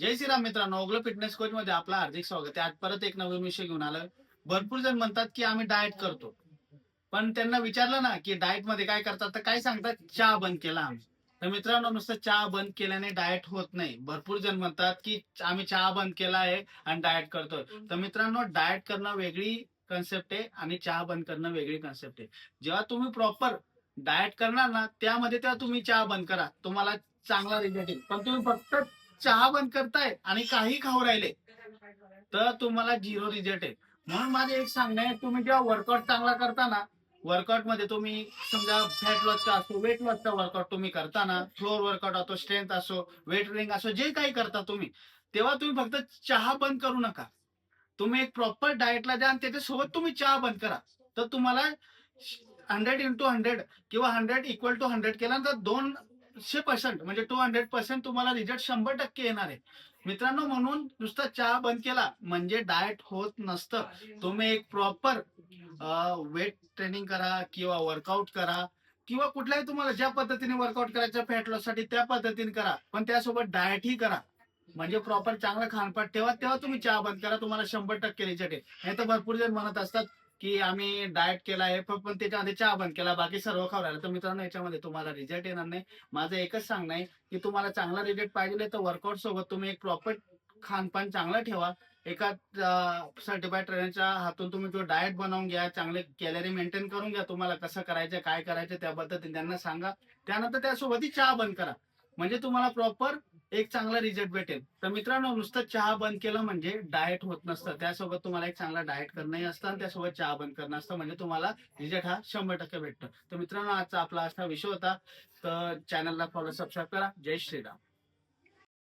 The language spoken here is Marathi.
जय श्रीराम मित्रांनो ओगलो फिटनेस कोच मध्ये आपला हार्दिक स्वागत. आहे आज परत एक नवीन विषय घेऊन आलं भरपूर जण म्हणतात की आम्ही डाएट करतो. पण त्यांना विचारलं ना की डाएटमध्ये काय करतात तर काय सांगतात चहा बंद केला आम्ही. तर मित्रांनो नुसतं चहा बंद केल्याने डाएट होत नाही. भरपूर जण म्हणतात की आम्ही चहा बंद केला आहे आणि डाएट करतोय. तर मित्रांनो डाएट करणं वेगळी कन्सेप्ट आहे आणि चहा बंद करणं वेगळी कन्सेप्ट आहे. जेव्हा तुम्ही प्रॉपर डाएट करणार ना त्यामध्ये तेव्हा तुम्ही चहा बंद करा. तुम्हाला चांगला रिझल्ट येईल. पण तुम्ही फक्त चहा बंद करताय आणि काही खाऊ राहिले. तर तुम्हाला झिरो रिझल्ट आहे. म्हणून माझे एक सांगणं आहे तुम्ही जेव्हा वर्कआउट चांगला करताना वर्कआउटमध्ये तुम्ही समजा फॅट लॉसचा असो वेट लॉसचा वर्कआउट तुम्ही करताना फ्लोअर वर्कआउट असो स्ट्रेंथ असो वेट रिंग असो जे काही करता तुम्ही तेव्हा तुम्ही फक्त चहा बंद करू नका. तुम्ही एक प्रॉपर डाएटला द्या आणि त्याच्यासोबत तुम्ही चहा बंद करा. तर तुम्हाला हंड्रेड इंटू हंड्रेड किंवा हंड्रेड इक्वल टू हंड्रेड केल्यानंतर दोनशे पर्सेंट म्हणजे टू हंड्रेड पर्सेंट तुम्हाला रिझल्ट शंभर टक्के येणार आहे. मित्रांनो म्हणून नुसता चहा बंद केला म्हणजे डाएट होत नसतं. तुम्ही एक प्रॉपर वेट ट्रेनिंग करा किंवा वर्कआउट करा किंवा कुठल्याही तुम्हाला ज्या पद्धतीने वर्कआउट करायचं फॅट लॉससाठी त्या पद्धतीने करा पण त्यासोबत डाएटही करा. म्हणजे प्रॉपर चांगलं खानपान ठेवा तेव्हा तुम्ही चहा बंद करा तुम्हाला शंभर टक्के रिझल्ट येईल. नाही तर भरपूर जण म्हणत असतात की आम्ही डाएट केला आहे पण पण त्याच्यामध्ये चहा बंद केला बाकी सर्व खाऊ राहिलं. तर मित्रांनो याच्यामध्ये तुम्हाला रिझल्ट येणार नाही. माझं एकच सांगणं आहे की तुम्हाला चांगला रिझल्ट पाहिजे तर वर्कआउट सोबत तुम्ही एक प्रॉपर खानपान चांगलं ठेवा. एका सर्टिफाईड ट्रेनरच्या हातून तुम्ही जो डाएट बनवून घ्या चांगले कॅलरी मेंटेन करून घ्या तुम्हाला कसं करायचं काय करायचं त्या पद्धतीने त्यांना सांगा. त्यानंतर त्यासोबतही चहा बंद करा. म्हणजे तुम्हाला प्रॉपर एक चांगला रिझल्ट भेटेल. तर मित्रांनो नुसतं चहा बंद केलं म्हणजे डाएट होत नसतं. त्यासोबत तुम्हाला एक चांगला डाएट करणंही असतं आणि त्यासोबत चहा बंद करणं असतं म्हणजे तुम्हाला रिझल्ट हा शंभर टक्के भेटतो. तर मित्रांनो आजचा आपला असा विषय होता. तर चॅनलला फॉलो सबस्क्राईब करा. जय श्रीराम.